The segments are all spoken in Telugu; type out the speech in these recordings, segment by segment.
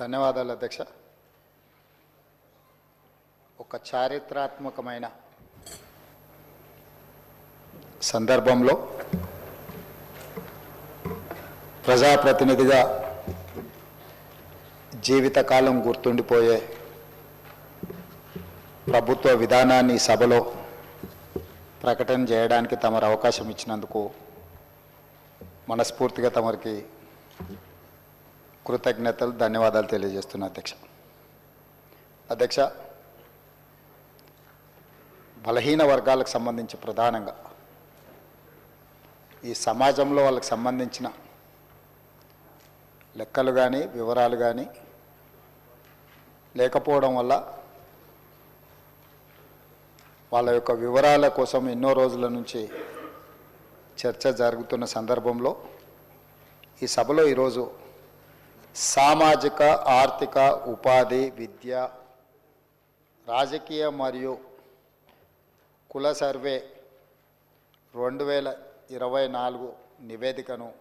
ధన్యవాదాలు అధ్యక్ష. ఒక చారిత్రాత్మకమైన సందర్భంలో ప్రజాప్రతినిధిగా జీవితకాలం గుర్తుండిపోయే ప్రభుత్వ విధానాన్ని సభలో ప్రకటన చేయడానికి తమరు అవకాశం ఇచ్చినందుకు మనస్ఫూర్తిగా తమరికి కృతజ్ఞతలు ధన్యవాదాలు తెలియజేస్తున్నా అధ్యక్ష. అధ్యక్ష బలహీన వర్గాలకు సంబంధించి ప్రధానంగా ఈ సమాజంలో వాళ్ళకి సంబంధించిన లెక్కలు కానీ వివరాలు కానీ లేకపోవడం వల్ల వాళ్ళ యొక్క వివరాల కోసం ఎన్నో రోజుల నుంచి చర్చ జరుగుతున్న సందర్భంలో ఈ సభలో ఈరోజు సామాజిక ఆర్థిక ఉపాధి విద్య రాజకీయ మరియు కుల సర్వే రెండు వేల ఇరవై నాలుగు నివేదికను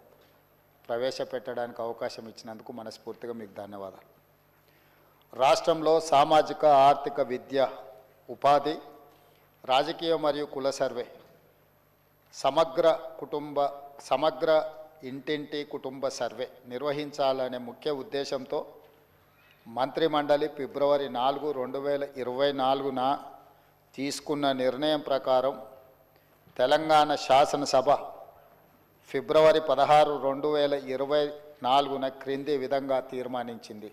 ప్రవేశపెట్టడానికి అవకాశం ఇచ్చినందుకు మనస్ఫూర్తిగా మీకు ధన్యవాదాలు. రాష్ట్రంలో సామాజిక ఆర్థిక విద్య ఉపాధి రాజకీయ మరియు కుల సర్వే సమగ్ర కుటుంబ సమగ్ర ఇంటింటి కుటుంబ సర్వే నిర్వహించాలనే ముఖ్య ఉద్దేశంతో మంత్రిమండలి ఫిబ్రవరి నాలుగు రెండు వేల ఇరవై నాలుగున తీసుకున్న నిర్ణయం ప్రకారం తెలంగాణ శాసనసభ ఫిబ్రవరి పదహారు రెండు వేల ఇరవై నాలుగున క్రింది విధంగా తీర్మానించింది.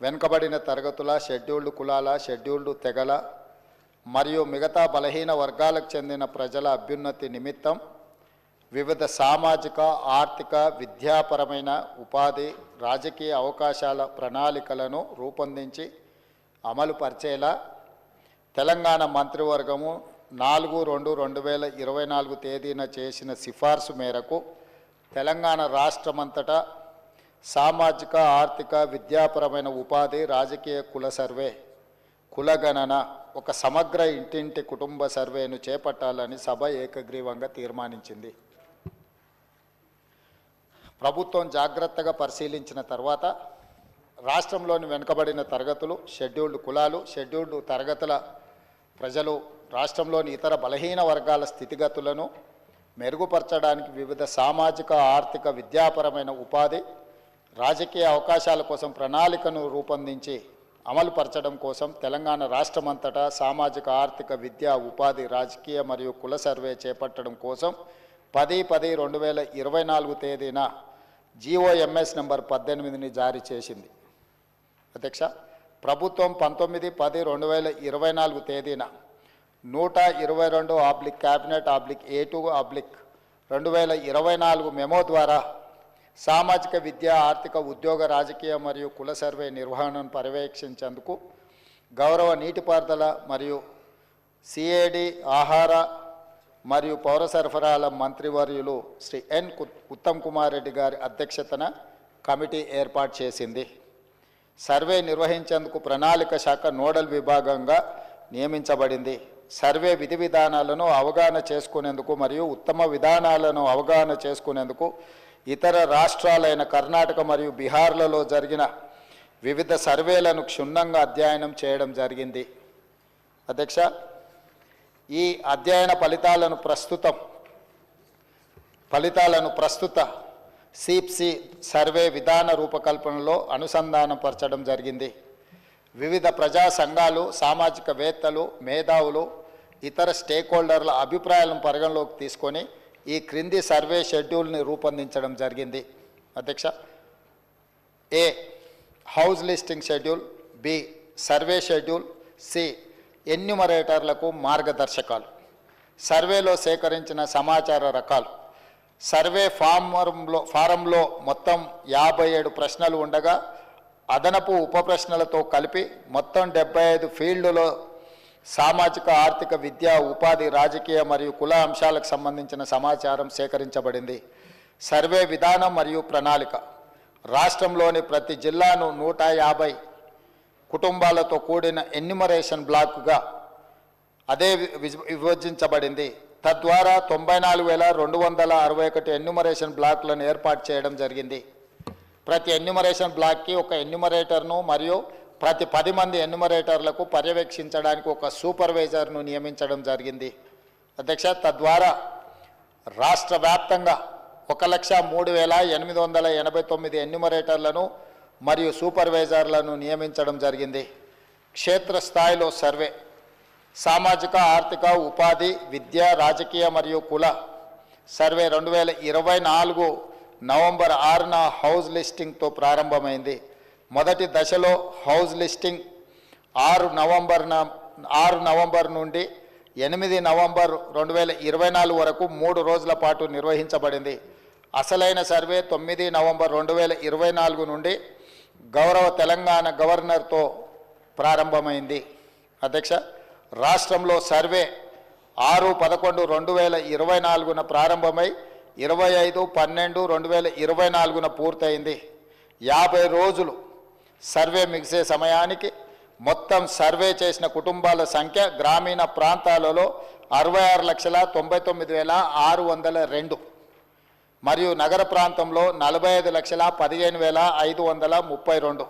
వెనుకబడిన తరగతుల షెడ్యూల్డ్ కులాల షెడ్యూల్డ్ తెగల మరియు మిగతా బలహీన వర్గాలకు చెందిన ప్రజల అభ్యున్నతి నిమిత్తం వివిధ సామాజిక ఆర్థిక విద్యాపరమైన ఉపాధి రాజకీయ అవకాశాల ప్రణాళికలను రూపొందించి అమలు పరిచేలా తెలంగాణ మంత్రివర్గము నాలుగు రెండు రెండు వేల ఇరవై నాలుగు తేదీన చేసిన సిఫార్సు మేరకు తెలంగాణ రాష్ట్రమంతటా సామాజిక ఆర్థిక విద్యాపరమైన ఉపాధి రాజకీయ కుల సర్వే కులగణన ఒక సమగ్ర ఇంటింటి కుటుంబ సర్వేను చేపట్టాలని సభ ఏకగ్రీవంగా తీర్మానించింది. ప్రభుత్వం జాగ్రత్తగా పరిశీలించిన తర్వాత రాష్ట్రంలోని వెనుకబడిన తరగతులు షెడ్యూల్డ్ కులాలు షెడ్యూల్డ్ తరగతుల ప్రజలు రాష్ట్రంలోని ఇతర బలహీన వర్గాల స్థితిగతులను మెరుగుపరచడానికి వివిధ సామాజిక ఆర్థిక విద్యాపరమైన ఉపాధి రాజకీయ అవకాశాల కోసం ప్రణాళికను రూపొందించి అమలుపరచడం కోసం తెలంగాణ రాష్ట్రమంతటా సామాజిక ఆర్థిక విద్యా ఉపాధి రాజకీయ మరియు కుల సర్వే చేపట్టడం కోసం పది పది రెండు వేల ఇరవై నాలుగు తేదీన జీఓఎంఎస్ నెంబర్ పద్దెనిమిదిని జారీ చేసింది. అధ్యక్ష ప్రభుత్వం పంతొమ్మిది పది రెండు వేల ఇరవై నాలుగు తేదీన నూట ఇరవై రెండు oblique cabinet oblique A two oblique రెండు వేల ఇరవై నాలుగు మెమో ద్వారా సామాజిక విద్య ఆర్థిక ఉద్యోగ రాజకీయ మరియు కుల సర్వే నిర్వహణను పర్యవేక్షించేందుకు గౌరవ నీటిపారుదల మరియు సిఏడి ఆహార మరియు పౌర సరఫరాల మంత్రివర్యులు శ్రీ ఎన్ ఉత్తమ్ కుమార్ రెడ్డి గారి అధ్యక్షతన కమిటీ ఏర్పాటు చేసింది. సర్వే నిర్వహించేందుకు ప్రణాళిక శాఖ నోడల్ విభాగంగా నియమించబడింది. సర్వే విధి విధానాలను అవగాహన చేసుకునేందుకు మరియు ఉత్తమ విధానాలను అవగాహన చేసుకునేందుకు ఇతర రాష్ట్రాలైన కర్ణాటక మరియు బీహార్లలో జరిగిన వివిధ సర్వేలను క్షుణ్ణంగా అధ్యయనం చేయడం జరిగింది. అధ్యక్ష ఈ అధ్యయన ఫలితాలను ప్రస్తుతం ఫలితాలను ప్రస్తుత సిప్సి సర్వే విధాన రూపకల్పనలో అనుసంధానపరచడం జరిగింది. వివిధ ప్రజా సంఘాలు సామాజికవేత్తలు మేధావులు ఇతర స్టేక్ హోల్డర్ల అభిప్రాయాలను పరిగణలోకి తీసుకొని ఈ క్రింది సర్వే షెడ్యూల్ని రూపొందించడం జరిగింది. అధ్యక్ష A house listing schedule B survey schedule C ఎన్యుమరేటర్లకు మార్గదర్శకాలు. సర్వేలో సేకరించిన సమాచార రకాలు. సర్వే ఫారంలో ఫారంలో మొత్తం యాభై ఏడు ప్రశ్నలు ఉండగా అదనపు ఉప ప్రశ్నలతో కలిపి మొత్తం డెబ్బై ఐదు ఫీల్డులో సామాజిక ఆర్థిక విద్య ఉపాధి రాజకీయ మరియు కుల అంశాలకు సంబంధించిన సమాచారం సేకరించబడింది. సర్వే విధానం మరియు ప్రణాళిక. రాష్ట్రంలోని ప్రతి జిల్లాను నూట యాభై కుటుంబాలతో కూడిన ఎన్యుమరేషన్ బ్లాక్గా అదే వి- విభజించబడింది. తద్వారా తొంభై నాలుగు వేల రెండు వందల అరవై ఒకటి ఎన్యుమరేషన్ బ్లాక్లను ఏర్పాటు చేయడం జరిగింది. ప్రతి ఎన్యుమరేషన్ బ్లాక్కి ఒక ఎన్యుమరేటర్ను మరియు ప్రతి పది మంది ఎన్యుమరేటర్లకు పర్యవేక్షించడానికి ఒక సూపర్వైజర్ను నియమించడం జరిగింది. అధ్యక్ష తద్వారా రాష్ట్ర వ్యాప్తంగా ఒక లక్ష మూడు వేల ఎనిమిది వందల ఎనభై తొమ్మిది ఎన్యుమరేటర్లను మరియు సూపర్వైజర్లను నియమించడం జరిగింది. క్షేత్రస్థాయిలో సర్వే సామాజిక ఆర్థిక ఉపాధి విద్య రాజకీయ మరియు కుల సర్వే రెండు వేల ఇరవై నాలుగు నవంబర్ ఆరున హౌస్ లిస్టింగ్తో ప్రారంభమైంది. మొదటి దశలో హౌస్ లిస్టింగ్ ఆరు నవంబర్న ఆరు నవంబర్ నుండి ఎనిమిది నవంబర్ రెండు వేల ఇరవై నాలుగు వరకు మూడు రోజుల పాటు నిర్వహించబడింది. అసలైన సర్వే తొమ్మిది నవంబర్ రెండు వేల ఇరవై నాలుగు నుండి గౌరవ తెలంగాణ గవర్నర్తో ప్రారంభమైంది. అధ్యక్ష రాష్ట్రంలో సర్వే ఆరు పదకొండు రెండు వేల ఇరవై నాలుగున ప్రారంభమై ఇరవై ఐదు పన్నెండు రెండు వేల ఇరవై నాలుగున పూర్తయింది. యాభై రోజులు సర్వే మిగిసే సమయానికి మొత్తం సర్వే చేసిన కుటుంబాల సంఖ్య గ్రామీణ ప్రాంతాలలో అరవై ఆరు లక్షల తొంభై తొమ్మిది వేల ఆరు వందల రెండు. మరియు నగర ప్రాంతంలో నలభై ఐదు లక్షల పదిహేను వేల ఐదు వందల ముప్పై రెండు.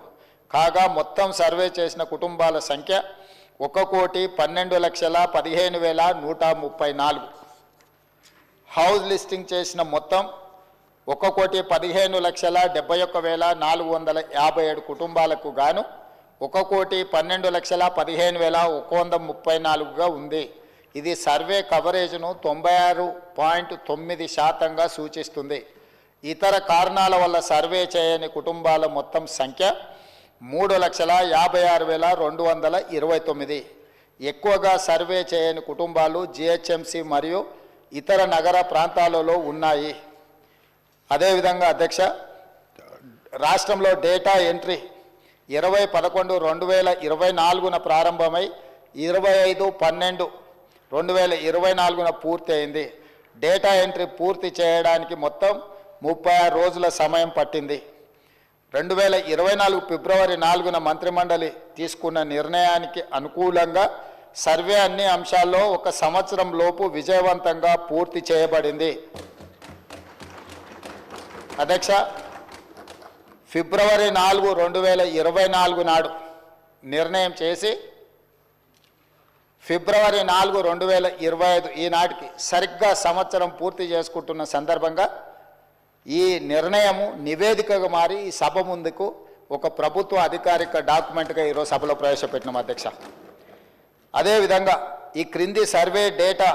కాగా మొత్తం సర్వే చేసిన కుటుంబాల సంఖ్య ఒక కోటి పన్నెండు లక్షల పదిహేను వేల నూట ముప్పై నాలుగు. హౌస్ లిస్టింగ్ చేసిన మొత్తం ఒక కోటి పదిహేను లక్షల డెబ్బై ఒక్క వేల నాలుగు వందల యాభై ఏడు కుటుంబాలకు గాను ఒక కోటి పన్నెండు లక్షల పదిహేను వేల ఒక వంద ముప్పై నాలుగుగా ఉంది. ఇది సర్వే కవరేజ్ను తొంభై ఆరు పాయింట్ తొమ్మిది శాతంగా సూచిస్తుంది. ఇతర కారణాల వల్ల సర్వే చేయని కుటుంబాల మొత్తం సంఖ్య మూడు లక్షల యాభై ఆరు వేల రెండు వందల ఇరవై తొమ్మిది. ఎక్కువగా సర్వే చేయని కుటుంబాలు జిహెచ్ఎంసి మరియు ఇతర నగర ప్రాంతాలలో ఉన్నాయి. అదేవిధంగా అధ్యక్ష రాష్ట్రంలో డేటా ఎంట్రీ ఇరవై పదకొండు రెండు వేల ఇరవై నాలుగున ప్రారంభమై ఇరవై ఐదు పన్నెండు రెండు వేల ఇరవై నాలుగున పూర్తి అయింది డేటా ఎంట్రీ పూర్తి చేయడానికి మొత్తం ముప్పై ఆరు రోజుల సమయం పట్టింది. రెండు వేల ఇరవై నాలుగు ఫిబ్రవరి నాలుగున మంత్రిమండలి తీసుకున్న నిర్ణయానికి అనుకూలంగా సర్వే అన్ని అంశాల్లో ఒక సంవత్సరం లోపు విజయవంతంగా పూర్తి చేయబడింది. అధ్యక్ష ఫిబ్రవరి నాలుగు రెండు వేల ఇరవై నాలుగు నాడు నిర్ణయం చేసి ఫిబ్రవరి నాలుగు రెండు వేల ఇరవై ఐదు ఈనాటికి సరిగ్గా సంవత్సరం పూర్తి చేసుకుంటున్న సందర్భంగా ఈ నిర్ణయము నివేదికగా మారి ఈ సభ ముందుకు ఒక ప్రభుత్వ అధికారిక డాక్యుమెంట్గా ఈరోజు సభలో ప్రవేశపెట్టినాం అధ్యక్ష. అదేవిధంగా ఈ క్రింది సర్వే డేటా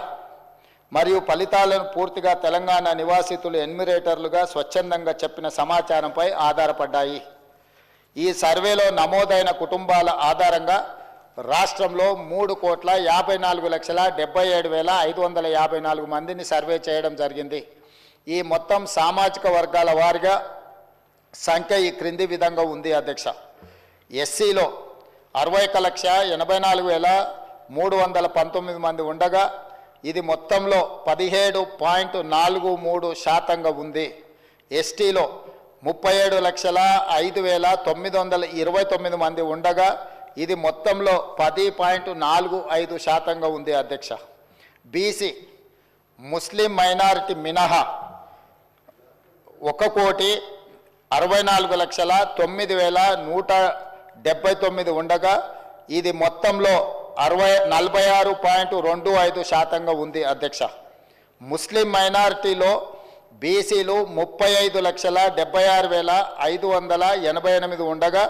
మరియు ఫలితాలను పూర్తిగా తెలంగాణ నివాసితులు ఎన్మిరేటర్లుగా స్వచ్ఛందంగా చెప్పిన సమాచారంపై ఆధారపడ్డాయి. ఈ సర్వేలో నమోదైన కుటుంబాల ఆధారంగా రాష్ట్రంలో మూడు కోట్ల యాభై నాలుగు లక్షల డెబ్బై ఏడు వేల ఐదు వందల యాభై నాలుగు మందిని సర్వే చేయడం జరిగింది. ఈ మొత్తం సామాజిక వర్గాల వారిగా సంఖ్య ఈ క్రింది విధంగా ఉంది అధ్యక్ష. ఎస్సీలో అరవై ఒక లక్ష ఎనభై నాలుగు వేల మూడు వందల పంతొమ్మిది మంది ఉండగా ఇది మొత్తంలో పదిహేడు పాయింట్ నాలుగు మూడు శాతంగా ఉంది. ఎస్టీలో ముప్పై ఏడు లక్షల ఐదు వేల తొమ్మిది వందల ఇరవై తొమ్మిది మంది ఉండగా ఇది మొత్తంలో పది పాయింట్ నాలుగు ఐదు శాతంగా ఉంది అధ్యక్ష. బీసీ ముస్లిం మైనారిటీ మినహా ఒక కోటి అరవై నాలుగు లక్షల తొమ్మిది వేల నూట డెబ్బై తొమ్మిది ఉండగా ఇది మొత్తంలో అరవై నలభై ఆరు పాయింట్ రెండు ఐదు శాతంగా ఉంది అధ్యక్ష. ముస్లిం మైనారిటీలో బీసీలు ముప్పై ఐదు లక్షల డెబ్బై ఆరు వేల ఐదు వందల ఎనభై ఎనిమిది ఉండగా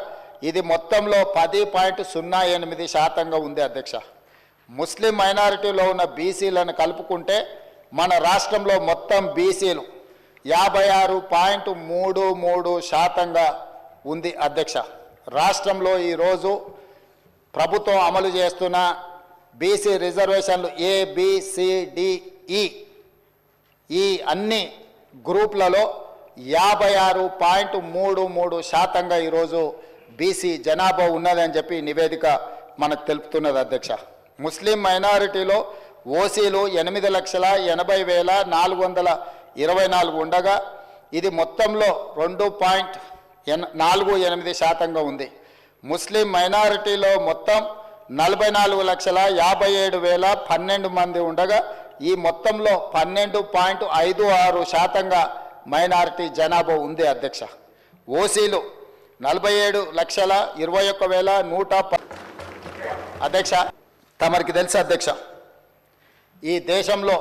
ఇది మొత్తంలో పది పాయింట్ సున్నా ఎనిమిది శాతంగా ఉంది అధ్యక్ష. ముస్లిం మైనారిటీలో ఉన్న బీసీలను కలుపుకుంటే మన రాష్ట్రంలో మొత్తం బీసీలు యాభై ఆరు పాయింట్ మూడు మూడు శాతంగా ఉంది అధ్యక్ష. రాష్ట్రంలో ఈరోజు ప్రభుత్వం అమలు చేస్తున్న బీసీ రిజర్వేషన్లు ఏబిసిడిఈ ఈ అన్ని గ్రూప్లలో యాభై ఆరు పాయింట్ మూడు మూడు శాతంగా ఈరోజు బీసీ జనాభా ఉన్నదని చెప్పి నివేదిక మనకు తెలుపుతున్నది అధ్యక్ష. ముస్లిం మైనారిటీలో ఓసీలు ఎనిమిది లక్షల ఎనభై వేల నాలుగు వందల ఇరవై నాలుగు ఉండగా ఇది మొత్తంలో రెండు పాయింట్ ఎన్ నాలుగు ఎనిమిది శాతంగా ఉంది. ముస్లిం మైనారిటీలో మొత్తం నలభై నాలుగు లక్షల యాభై ఏడు వేల పన్నెండు మంది ఉండగా ఈ మొత్తంలో పన్నెండు పాయింట్ ఐదు ఆరు శాతంగా మైనారిటీ జనాభా ఉంది అధ్యక్ష. ఓసీలు నలభై ఏడు లక్షల ఇరవై ఒక్క వేల నూట ప అధ్యక్ష తమరికి తెలుసు అధ్యక్ష ఈ దేశంలో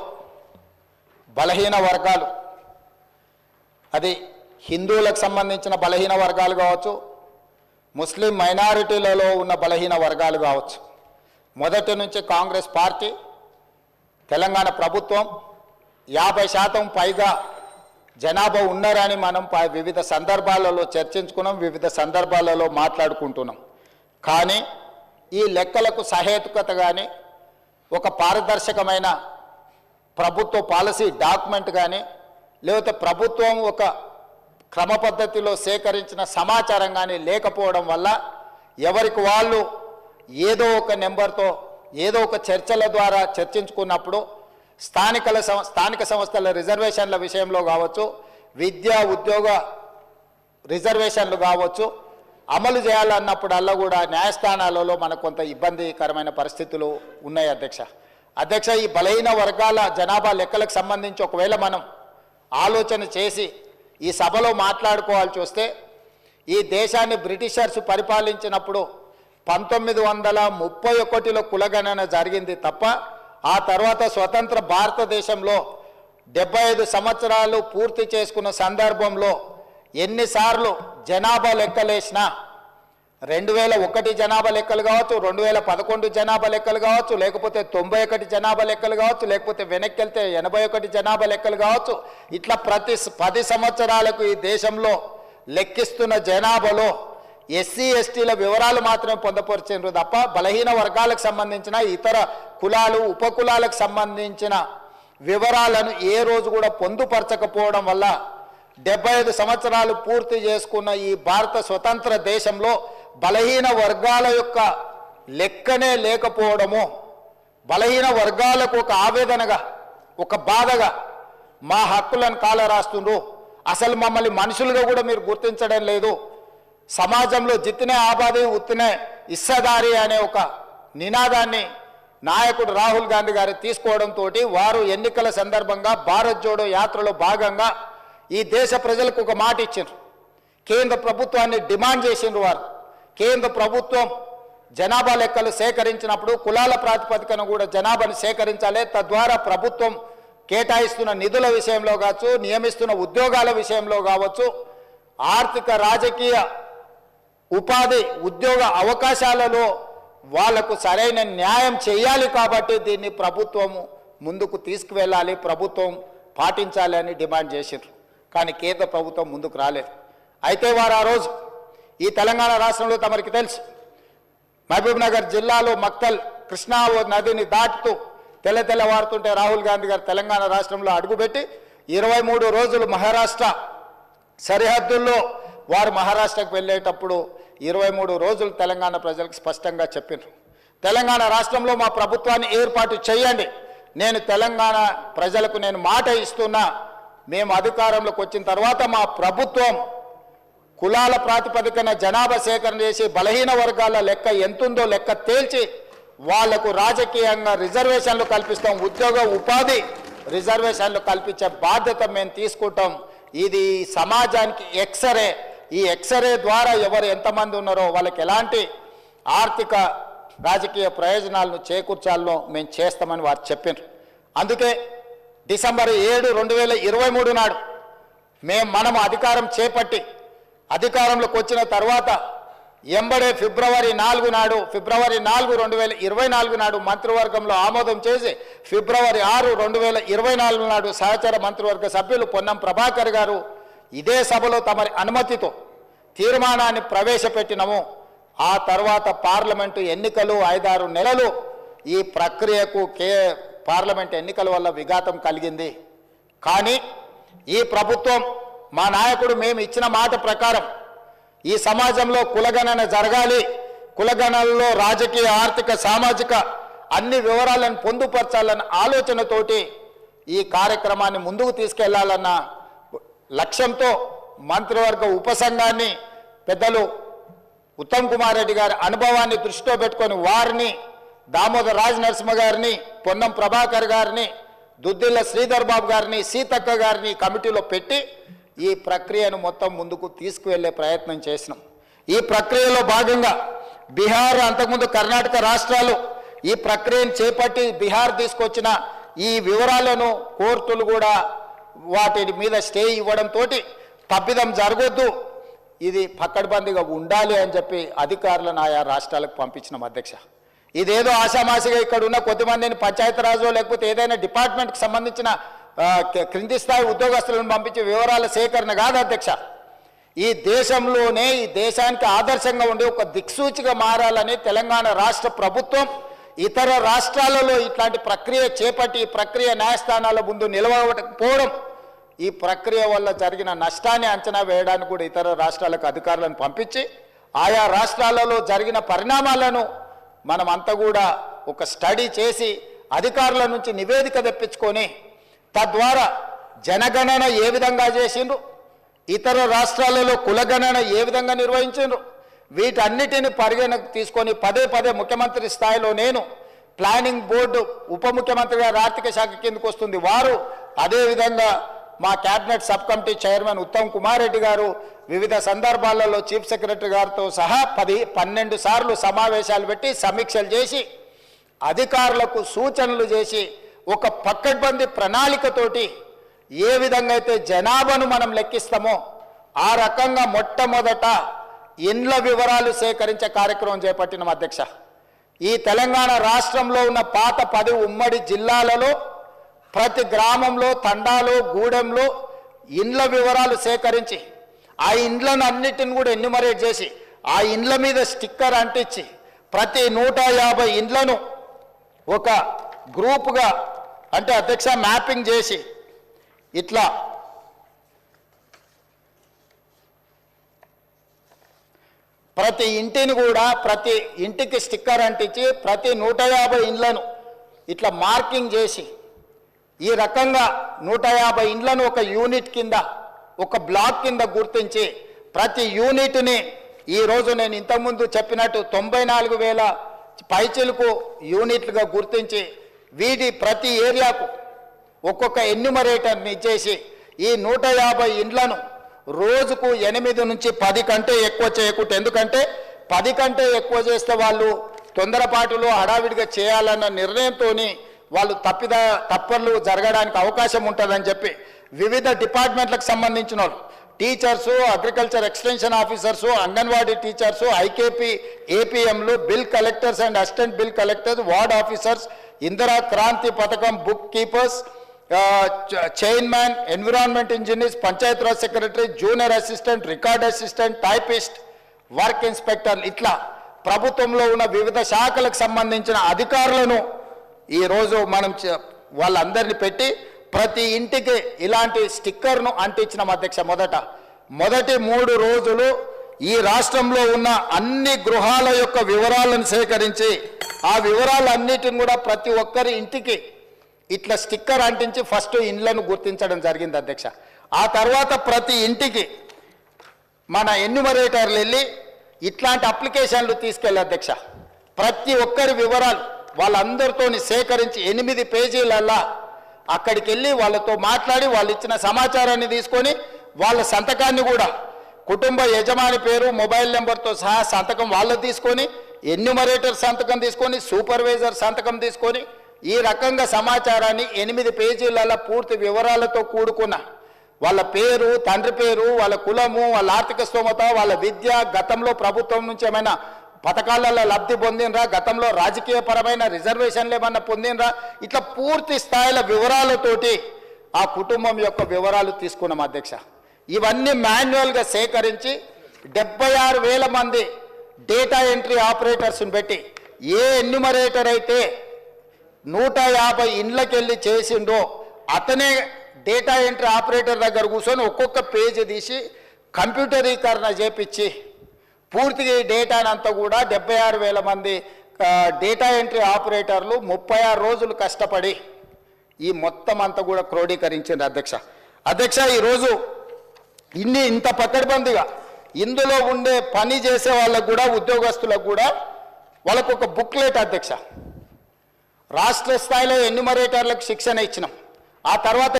బలహీన వర్గాలు అది హిందువులకు సంబంధించిన బలహీన వర్గాలు కావచ్చు ముస్లిం మైనారిటీలలో ఉన్న బలహీన వర్గాలు కావచ్చు. మొదటి నుంచి కాంగ్రెస్ పార్టీ తెలంగాణ ప్రభుత్వం యాభై శాతం పైగా జనాభా ఉన్నారని మనం ప- వివిధ సందర్భాలలో చర్చించుకున్నాం వివిధ సందర్భాలలో మాట్లాడుకుంటున్నాం. కానీ ఈ లెక్కలకు సహేతుకత కానీ ఒక పారదర్శకమైన ప్రభుత్వ పాలసీ డాక్యుమెంట్ కానీ లేకపోతే ప్రభుత్వం ఒక క్రమ పద్ధతిలో సేకరించిన సమాచారం కానీ లేకపోవడం వల్ల ఎవరికి వాళ్ళు ఏదో ఒక నెంబర్తో ఏదో ఒక చర్చల ద్వారా చర్చించుకున్నప్పుడు స్థానికల సం- స్థానిక సంస్థల రిజర్వేషన్ల విషయంలో కావచ్చు విద్యా ఉద్యోగ రిజర్వేషన్లు కావచ్చు అమలు చేయాలన్నప్పుడల్లా కూడా న్యాయస్థానాలలో మనకు కొంత ఇబ్బందికరమైన పరిస్థితులు ఉన్నాయి అధ్యక్ష. అధ్యక్ష ఈ బలహీన వర్గాల జనాభా లెక్కలకు సంబంధించి ఒకవేళ మనం ఆలోచన చేసి ఈ సభలో మాట్లాడుకోవాల్సి వస్తే ఈ దేశాన్ని బ్రిటిషర్స్ పరిపాలించినప్పుడు పంతొమ్మిది వందల ముప్పై ఒకటిలో కులగణన జరిగింది తప్ప ఆ తర్వాత స్వతంత్ర భారతదేశంలో డెబ్బై ఐదు సంవత్సరాలు పూర్తి చేసుకున్న సందర్భంలో ఎన్నిసార్లు జనాభా లెక్కలేసినా రెండు వేల ఒకటి జనాభా లెక్కలు కావచ్చు రెండు వేల పదకొండు జనాభా లెక్కలు కావచ్చు లేకపోతే తొంభై ఒకటి జనాభా లెక్కలు కావచ్చు లేకపోతే వెనక్కి వెళ్తే ఎనభై ఒకటి జనాభా లెక్కలు కావచ్చు ఇట్లా ప్రతి పది సంవత్సరాలకు ఈ దేశంలో లెక్కిస్తున్న జనాభాలో ఎస్సీ ఎస్టీల వివరాలు మాత్రమే పొందపరిచినారు తప్ప బలహీన వర్గాలకు సంబంధించిన ఇతర కులాలు ఉపకులాలకు సంబంధించిన వివరాలను ఏ రోజు కూడా పొందుపరచకపోవడం వల్ల డెబ్బై ఐదు సంవత్సరాలు పూర్తి చేసుకున్న ఈ భారత స్వతంత్ర దేశంలో బలహీన వర్గాల యొక్క లెక్కనే లేకపోవడము బలహీన వర్గాలకు ఒక ఆవేదనగా ఒక బాధగా మా హక్కులను కాల రాస్తుండ్రు అసలు మమ్మల్ని మనుషులుగా కూడా మీరు గుర్తించడం లేదు. సమాజంలో జిత్తినే ఆబాది ఉత్తినే ఇస్సదారి అనే ఒక నినాదాన్ని నాయకుడు రాహుల్ గాంధీ గారు తీసుకోవడంతో వారు ఎన్నికల సందర్భంగా భారత్ జోడో యాత్రలో భాగంగా ఈ దేశ ప్రజలకు ఒక మాట ఇచ్చారు కేంద్ర ప్రభుత్వాన్ని డిమాండ్ చేసిండ్రు వారు. కేంద్ర ప్రభుత్వం జనాభా లెక్కలు సేకరించినప్పుడు కులాల ప్రాతిపదికన కూడా జనాభాను సేకరించాలి తద్వారా ప్రభుత్వం కేటాయిస్తున్న నిధుల విషయంలో కావచ్చు నియమిస్తున్న ఉద్యోగాల విషయంలో కావచ్చు ఆర్థిక రాజకీయ ఉపాధి ఉద్యోగ అవకాశాలలో వాళ్ళకు సరైన న్యాయం చేయాలి కాబట్టి దీన్ని ప్రభుత్వము ముందుకు తీసుకువెళ్ళాలి ప్రభుత్వం పాటించాలి అని డిమాండ్ చేసిండ్రు. కానీ కేంద్ర ప్రభుత్వం ముందుకు రాలేదు. అయితే వారు ఆ రోజు ఈ తెలంగాణ రాష్ట్రంలో తమరికి తెలుసు. మహబూబ్నగర్ జిల్లాలో మక్తల్ కృష్ణా నదిని దాటుతూ తెల్ల తెల్లవారుతుంటే రాహుల్ గాంధీ గారు తెలంగాణ రాష్ట్రంలో అడుగుపెట్టి ఇరవై మూడు రోజులు మహారాష్ట్ర సరిహద్దుల్లో వారు మహారాష్ట్రకు వెళ్ళేటప్పుడు ఇరవై మూడు రోజులు తెలంగాణ ప్రజలకు స్పష్టంగా చెప్పినారు. తెలంగాణ రాష్ట్రంలో మా ప్రభుత్వాన్ని ఏర్పాటు చేయండి. నేను తెలంగాణ ప్రజలకు నేను మాట ఇస్తున్నా. మేము అధికారంలోకి వచ్చిన తర్వాత మా ప్రభుత్వం కులాల ప్రాతిపదికన జనాభా సేకరణ చేసి బలహీన వర్గాల లెక్క ఎంతుందో లెక్క తేల్చి వాళ్ళకు రాజకీయంగా రిజర్వేషన్లు కల్పిస్తాం. ఉద్యోగ ఉపాధి రిజర్వేషన్లు కల్పించే బాధ్యత మేము తీసుకుంటాం. ఇది సమాజానికి ఎక్స్రే ఈ ఎక్స్రే ద్వారా ఎవరు ఎంతమంది ఉన్నారో వాళ్ళకి ఎలాంటి ఆర్థిక రాజకీయ ప్రయోజనాలను చేకూర్చాలో మేము చేస్తామని వారు చెప్పారు అందుకే డిసెంబర్ ఏడు రెండు వేల ఇరవై మూడు నాడు మేము మనం అధికారం చేపట్టి అధికారంలోకి వచ్చిన తర్వాత ఎంబడే ఫిబ్రవరి నాలుగు నాడు ఫిబ్రవరి నాలుగు రెండు వేల ఇరవై నాలుగు నాడు మంత్రివర్గంలో ఆమోదం చేసి ఫిబ్రవరి ఆరు రెండు వేల ఇరవై నాలుగు నాడు సహచర మంత్రివర్గ సభ్యులు పొన్నం ప్రభాకర్ గారు ఇదే సభలో తమరి అనుమతితో తీర్మానాన్ని ప్రవేశపెట్టినము. ఆ తర్వాత పార్లమెంటు ఎన్నికలు ఐదారు నెలలు ఈ ప్రక్రియకు కే పార్లమెంట్ ఎన్నికల వల్ల విఘాతం కలిగింది. కానీ ఈ ప్రభుత్వం మా నాయకుడు మేము ఇచ్చిన మాట ప్రకారం ఈ సమాజంలో కులగణన జరగాలి. కులగణనలో రాజకీయ ఆర్థిక సామాజిక అన్ని వివరాలను పొందుపరచాలన్న ఆలోచనతోటి ఈ కార్యక్రమాన్ని ముందుకు తీసుకెళ్ళాలన్న లక్ష్యంతో మంత్రివర్గ ఉపసంఘాన్ని పెద్దలు ఉత్తమ్ కుమార్ రెడ్డి గారి అనుభవాన్ని దృష్టిలో పెట్టుకొని వారిని దామోదర్ రాజ్ నరసింహ గారిని పొన్నం ప్రభాకర్ గారిని దుద్దిల్ల శ్రీధర్ బాబు గారిని సీతక్క గారిని కమిటీలో పెట్టి ఈ ప్రక్రియను మొత్తం ముందుకు తీసుకువెళ్ళే ప్రయత్నం చేసినాం. ఈ ప్రక్రియలో భాగంగా బీహార్ అంతకుముందు కర్ణాటక రాష్ట్రాలు ఈ ప్రక్రియను చేపట్టి బీహార్ తీసుకొచ్చిన ఈ వివరాలను కోర్టులు కూడా వాటి మీద స్టే ఇవ్వడంతో తప్పిదం జరగొద్దు. ఇది పక్కడబందిగా ఉండాలి అని చెప్పి అధికారులను ఆయా రాష్ట్రాలకు పంపించిన అధ్యక్ష. ఇదేదో ఆశామాసిగా ఇక్కడ ఉన్న కొద్దిమందిని పంచాయతీరాజు లేకపోతే ఏదైనా డిపార్ట్మెంట్కి సంబంధించిన క్రింది స్థాయి ఉద్యోగస్తులను పంపించే వివరాల సేకరణ కాదు అధ్యక్ష. ఈ దేశంలోనే ఈ దేశానికి ఆదర్శంగా ఉండే ఒక దిక్సూచిగా మారాలని తెలంగాణ రాష్ట్ర ప్రభుత్వం ఇతర రాష్ట్రాలలో ఇట్లాంటి ప్రక్రియ చేపట్టి ఈ ప్రక్రియ న్యాయస్థానాల ముందు నిలవకపోవడం ఈ ప్రక్రియ వల్ల జరిగిన నష్టాన్ని అంచనా వేయడానికి కూడా ఇతర రాష్ట్రాలకు అధికారులను పంపించి ఆయా రాష్ట్రాలలో జరిగిన పరిణామాలను మనం కూడా ఒక స్టడీ చేసి అధికారుల నుంచి నివేదిక తెప్పించుకొని తద్వారా జనగణన ఏ విధంగా చేసిండ్రు ఇతర రాష్ట్రాలలో కులగణన ఏ విధంగా నిర్వహించిండ్రు వీటన్నిటిని పరిగణకు తీసుకొని పదే పదే ముఖ్యమంత్రి స్థాయిలో నేను ప్లానింగ్ బోర్డు ఉప ముఖ్యమంత్రి గారు ఆర్థిక శాఖ కిందకు వస్తుంది. వారు అదేవిధంగా మా cabinet sub committee chairman Uttam Kumar Reddy గారు వివిధ సందర్భాలలో చీఫ్ సెక్రటరీ గారితో సహా పది పన్నెండు సార్లు సమావేశాలు పెట్టి సమీక్షలు చేసి అధికారులకు సూచనలు చేసి ఒక పక్కడ్బందీ ప్రణాళికతోటి ఏ విధంగా అయితే జనాభాను మనం లెక్కిస్తామో ఆ రకంగా మొట్టమొదట ఇండ్ల వివరాలు సేకరించే కార్యక్రమం చేపట్టిన అధ్యక్ష. ఈ తెలంగాణ రాష్ట్రంలో ఉన్న పాత పది ఉమ్మడి జిల్లాలలో ప్రతి గ్రామంలో తండాలో గూడెంలో ఇండ్ల వివరాలు సేకరించి ఆ ఇండ్లను అన్నిటిని కూడా ఎన్యుమరేట్ చేసి ఆ ఇండ్ల మీద స్టిక్కర్ అంటించి ప్రతి నూట యాభై ఇండ్లను ఒక గ్రూపుగా అంటే అధ్యక్ష మ్యాపింగ్ చేసి ఇట్లా ప్రతి ఇంటిని కూడా ప్రతి ఇంటికి స్టిక్కర్ అంటించి ప్రతి నూట యాభై ఇండ్లను ఇట్లా మార్కింగ్ చేసి ఈ రకంగా నూట యాభై ఇండ్లను ఒక యూనిట్ కింద ఒక బ్లాక్ కింద గుర్తించి ప్రతి యూనిట్ని ఈరోజు నేను ఇంతకుముందు చెప్పినట్టు తొంభై నాలుగు వేల పైచిలకు యూనిట్లుగా గుర్తించి వీటి ప్రతి ఏరియాకు ఒక్కొక్క ఎన్యుమరేటర్ని ఇచ్చేసి ఈ నూట యాభై ఇండ్లను రోజుకు ఎనిమిది నుంచి పది కంటే ఎక్కువ చేయకూడదు ఎందుకంటే పది కంటే ఎక్కువ చేస్తే వాళ్ళు తొందరపాటులో హడావిడిగా చేయాలన్న నిర్ణయంతో వాళ్ళు తప్పిద తప్పర్లు జరగడానికి అవకాశం ఉంటుందని చెప్పి వివిధ డిపార్ట్మెంట్లకు సంబంధించిన వాళ్ళు teachers agriculture extension officers anganwadi teachers IKP ఏపీఎంలు bill collectors and assistant bill collectors ward officers Indira Kranti పథకం book keepers chairman environment engineers Panchayat Raj secretary junior assistant record assistant typist work inspector ఇట్లా ప్రభుత్వంలో ఉన్న వివిధ శాఖలకు సంబంధించిన అధికారులను ఈరోజు మనం వాళ్ళందరినీ పెట్టి ప్రతి ఇంటికి ఇలాంటి స్టిక్కర్ను అంటించినాం అధ్యక్ష మొదట. మొదటి మూడు రోజులు ఈ రాష్ట్రంలో ఉన్న అన్ని గృహాల యొక్క వివరాలను సేకరించి ఆ వివరాలన్నిటిని కూడా ప్రతి ఒక్కరి ఇంటికి ఇట్లా స్టిక్కర్ అంటించి ఫస్ట్ ఇండ్లను గుర్తించడం జరిగింది అధ్యక్ష. ఆ తర్వాత ప్రతి ఇంటికి మన ఎన్యుమరేటర్లు వెళ్ళి ఇట్లాంటి అప్లికేషన్లు తీసుకెళ్ళి అధ్యక్ష. ప్రతి ఒక్కరి వివరాలు వాళ్ళందరితో సేకరించి ఎనిమిది పేజీలల్లా అక్కడికి వెళ్ళి వాళ్ళతో మాట్లాడి వాళ్ళు ఇచ్చిన సమాచారాన్ని తీసుకొని వాళ్ళ సంతకాన్ని కూడా కుటుంబ యజమాని పేరు మొబైల్ నెంబర్తో సహా సంతకం వాళ్ళు తీసుకొని ఎన్యుమరేటర్ సంతకం తీసుకొని సూపర్వైజర్ సంతకం తీసుకొని ఈ రకంగా సమాచారాన్ని ఎనిమిది పేజీలలో పూర్తి వివరాలతో కూడుకున్న వాళ్ళ పేరు తండ్రి పేరు వాళ్ళ కులము వాళ్ళ ఆర్థిక స్తోమత వాళ్ళ విద్య గతంలో ప్రభుత్వం నుంచి ఏమైనా పథకాలలో లబ్ధి పొందినరా గతంలో రాజకీయ పరమైన రిజర్వేషన్లు ఏమన్నా పొందినరా ఇట్లా పూర్తి స్థాయిల వివరాలతోటి ఆ కుటుంబం యొక్క వివరాలు తీసుకున్నాం అధ్యక్ష. ఇవన్నీ మాన్యువల్గా సేకరించి డెబ్బై ఆరు వేల మంది డేటా ఎంట్రీ ఆపరేటర్స్ని పెట్టి ఏ ఎన్యుమరేటర్ అయితే నూట యాభై ఇండ్లకెళ్ళి చేసిండో అతనే డేటా ఎంట్రీ ఆపరేటర్ దగ్గర కూర్చొని ఒక్కొక్క పేజీ తీసి కంప్యూటరీకరణ చేపించి పూర్తిగా ఈ డేటానంతా కూడా డెబ్బై ఆరు వేల మంది డేటా ఎంట్రీ ఆపరేటర్లు ముప్పై ఆరు రోజులు కష్టపడి ఈ మొత్తం అంతా కూడా క్రోడీకరించింది అధ్యక్ష. అధ్యక్ష ఈరోజు ఇన్ని ఇంత పకడ్బందీగా ఇందులో ఉండే పని చేసే వాళ్ళకు కూడా ఉద్యోగస్తులకు కూడా వాళ్ళకు ఒక బుక్లెట్ అధ్యక్ష. రాష్ట్ర స్థాయిలో ఎన్యుమరేటర్లకు శిక్షణ ఇచ్చినాం. ఆ తర్వాత